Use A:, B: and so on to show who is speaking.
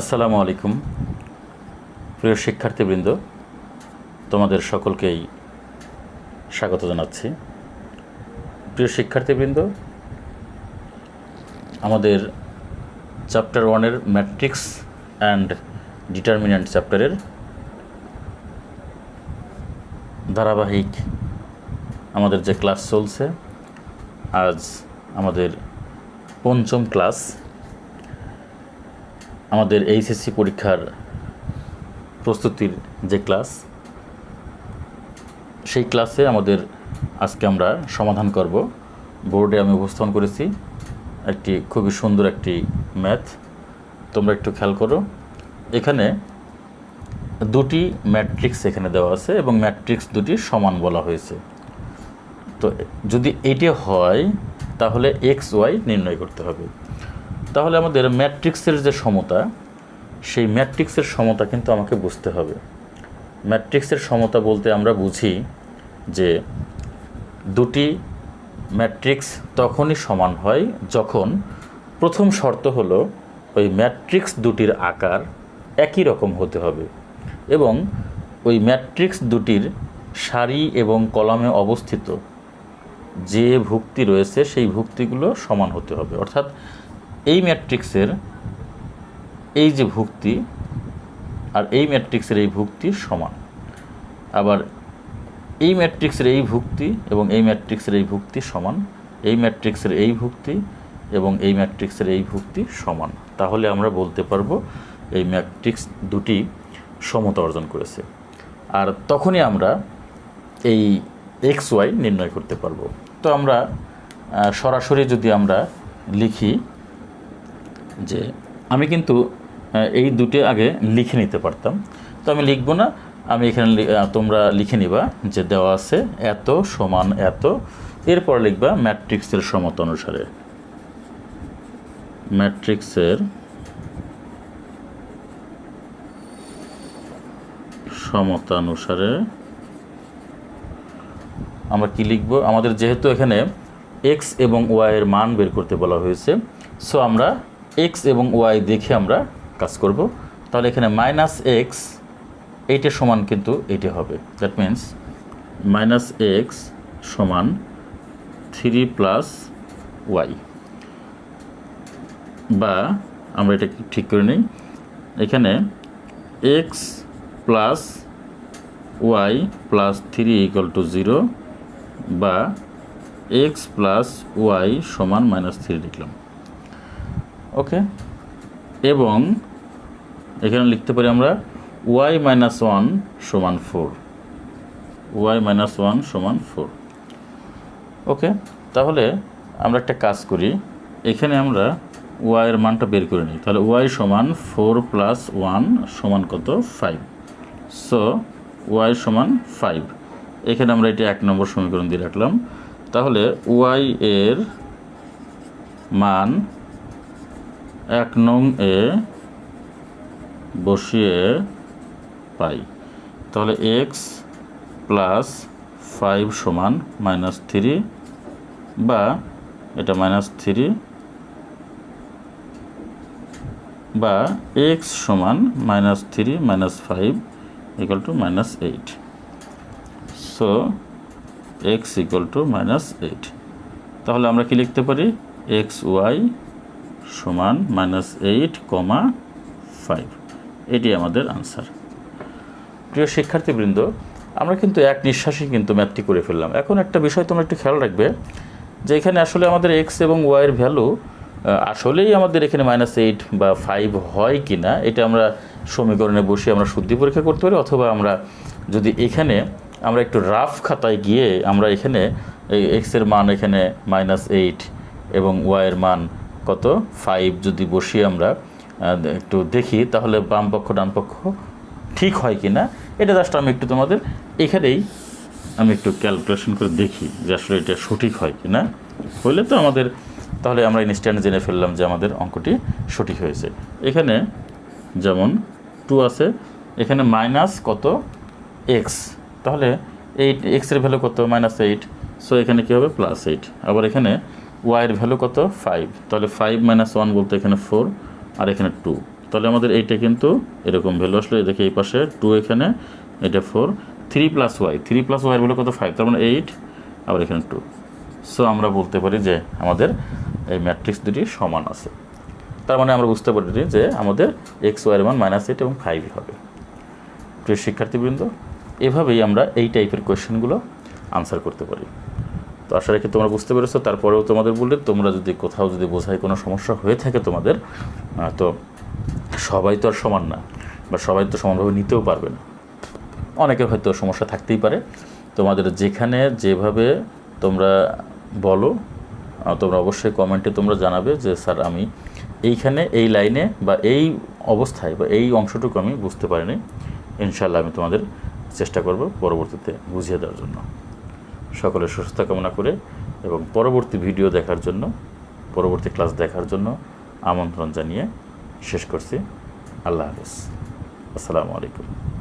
A: আসসালামু আলাইকুম। প্রিয় শিক্ষার্থীবৃন্দ, তোমাদের সকলকেই স্বাগত জানাচ্ছি। প্রিয় শিক্ষার্থীবৃন্দ, আমাদের চ্যাপ্টার ওয়ানের ম্যাট্রিক্স অ্যান্ড ডিটারমিন্যান্ট চ্যাপ্টারের ধারাবাহিক আমাদের যে ক্লাস চলছে, আজ আমাদের পঞ্চম ক্লাস আমাদের এইচএসসি পরীক্ষার প্রস্তুতির যে ক্লাস, সেই ক্লাসে আমাদের আজকে আমরা সমাধান করব। বোর্ডে আমি উপস্থাপন করেছি একটি খুবই সুন্দর একটি ম্যাথ। তোমরা একটু খেয়াল করো। এখানে দুটি ম্যাট্রিক্স এখানে দেওয়া আছে এবং ম্যাট্রিক্স দুটি সমান বলা হয়েছে। তো যদি এটি হয়, তাহলে এক্স ওয়াই নির্ণয় করতে হবে। তাহলে আমাদের ম্যাট্রিক্সের যে সমতা, সেই ম্যাট্রিক্সের সমতা কিন্তু আমাকে বুঝতে হবে। ম্যাট্রিক্সের সমতা বলতে আমরা বুঝি যে দুটি ম্যাট্রিক্স তখনই সমান হয় যখন প্রথম শর্ত হলো ওই ম্যাট্রিক্স দুটির আকার একই রকম হতে হবে এবং ওই ম্যাট্রিক্স দুটির সারি এবং কলামে অবস্থিত যে ভুক্তি রয়েছে সেই ভুক্তিগুলো সমান হতে হবে। অর্থাৎ এই ম্যাট্রিক্সের এই যে ভুক্তি আর এই ম্যাট্রিক্সের এই ভুক্তি সমান। আবার এই ম্যাট্রিক্সের এই ভুক্তি এবং এই ম্যাট্রিক্সের এই ভুক্তি সমান, এই ম্যাট্রিক্সের এই ভুক্তি এবং এই ম্যাট্রিক্সের এই ভুক্তি সমান। তাহলে আমরা বলতে পারব এই ম্যাট্রিক্স দুটি সমতা অর্জন করেছে। আর তখনই আমরা এই এক্স ওয়াই নির্ণয় করতে পারব। তো আমরা সরাসরি যদি আমরা লিখি যে আমি কিন্তু এই দুটি আগে লিখে নিতে পারতাম। তো আমি লিখব না, আমি এখানে তোমরা লিখে নিবা যে দেওয়া আছে এত সমান এত। এরপর লিখবা ম্যাট্রিক্সের সমতা অনুসারে। ম্যাট্রিক্সের সমতানুসারে আমরা কি লিখব? আমাদের যেহেতু এখানে এক্স এবং ওয়াই এর মান বের করতে বলা হয়েছে সো আমরা এক্স এবং ওয়াই দেখে আমরা কাজ করব। তাহলে এখানে মাইনাস এক্স এইটা সমান কিন্তু এইটা হবে। দ্যাট মিন্স মাইনাস এক্স সমান থ্রি প্লাস ওয়াই বা আমরা এটা ঠিক করে নিই। এখানে X plus Y plus three equal to zero বা এক্স প্লাস ওয়াই সমান মাইনাস থ্রি লিখলাম ওকে এবং এখানে লিখতে পারি আমরা ওয়াই মাইনাস ওয়ান সমান ফোর ওয়াই মাইনাস ওয়ান সমান ফোর ওকে তাহলে আমরা একটা কাজ করি, এখানে আমরা ওয়াইয়ের মানটা বের করে নিই। তাহলে ওয়াই সমান ফোর প্লাস ওয়ান সমান কত ফাইভ সো ওয়াই সমান ফাইভ এখানে আমরা এটা এক নম্বর সমীকরণ দিয়ে রাখলাম। তাহলে ওয়াই এর মান এক নং এ বসিয়ে পাই। তাহলে এক্স প্লাস ফাইভ সমান মাইনাস থ্রি বা এটা মাইনাস থ্রি বা এক্স সমান minus three minus five equal to minus eight so X equal to minus eight তাহলে আমরা কি লিখতে পারি? এক্স ওয়াই সমান মাইনাস এইট কমা ফাইভ এটি আমাদের আনসার প্রিয় শিক্ষার্থীবৃন্দ, আমরা কিন্তু এক নিঃশ্বাসে কিন্তু ম্যাথটি করে ফেললাম। এখন একটা বিষয় তোমরা একটু খেয়াল রাখবে যে এখানে আসলে আমাদের এক্স এবং ওয়াইয়ের ভ্যালু আসলেই আমাদের এখানে মাইনাস এইট বা ফাইভ হয় কি না এটা আমরা সমীকরণে বসে আমরা শুদ্ধি পরীক্ষা করতে পারি, অথবা আমরা যদি এখানে আমরা একটু রাফ খাতায় গিয়ে আমরা এখানে এই এক্সের মান এখানে মাইনাস এইট এবং ওয়াইয়ের মান কত? ফাইভ যদি বসিয়ে আমরা একটু দেখি, তাহলে বাম পক্ষ, ডান পক্ষ ঠিক হয় কি না এটা জাস্ট আমি একটু তোমাদের এখানেই আমি একটু ক্যালকুলেশন করে দেখি যে আসলে এটা সঠিক হয় কি না হইলে তো আমাদের, তাহলে আমরা ইনস্ট্যান্ট জেনে ফেললাম যে আমাদের অঙ্কটি সঠিক হয়েছে। এখানে যেমন টু আছে, এখানে মাইনাস কত? এক্স তাহলে এইট এক্সের ভ্যালু কত? মাইনাস এইট সো এখানে কী হবে? প্লাস এইট আবার এখানে ওয়াইয়ের ভ্যালু কত? ফাইভ তাহলে ফাইভ মাইনাস ওয়ান বলতে এখানে ফোর আর এখানে টু তাহলে আমাদের এইটা কিন্তু এরকম ভ্যালু আসলে। দেখে এই পাশে টু এখানে, এটা four three plus Y three plus Y value কত? ফাইভ তার মানে এইট আবার এখানে টু সো আমরা বলতে পারি যে আমাদের এই ম্যাট্রিক্স দুটি সমান আছে। তার মানে আমরা বুঝতে পারি যে আমাদের এক্স ওয়াইয়ের মান মাইনাস এইট এবং ফাইভই হবে। প্রিয় শিক্ষার্থীবৃন্দ, এভাবেই আমরা এই টাইপের কোয়েশ্চেনগুলো আনসার করতে পারি। তো আশা রাখি তোমরা বুঝতে পেরেছ। তারপরেও তোমাদের বললে, তোমরা যদি কোথাও যদি বোঝায় কোনো সমস্যা হয়ে থাকে তোমাদের তো সবাই তো আর সমান না, বা সবাই তো সমানভাবে নিতেও পারবে না। অনেকের হয়তো সমস্যা থাকতেই পারে। তোমাদের যেখানে যেভাবে তোমরা বলো তোমরা অবশ্যই কমেন্টে তোমরা জানাবে যে, স্যার, আমি এইখানে, এই লাইনে বা এই অবস্থায় বা এই অংশটুকু আমি বুঝতে পারিনি। ইনশাল্লাহ আমি তোমাদের চেষ্টা করব পরবর্তীতে বুঝিয়ে দেওয়ার জন্য। সকলের সুস্থতা কামনা করে এবং পরবর্তী ভিডিও দেখার জন্য, পরবর্তী ক্লাস দেখার জন্য আমন্ত্রণ জানিয়ে শেষ করছি। আল্লাহ হাফিজ। আসসালামু আলাইকুম।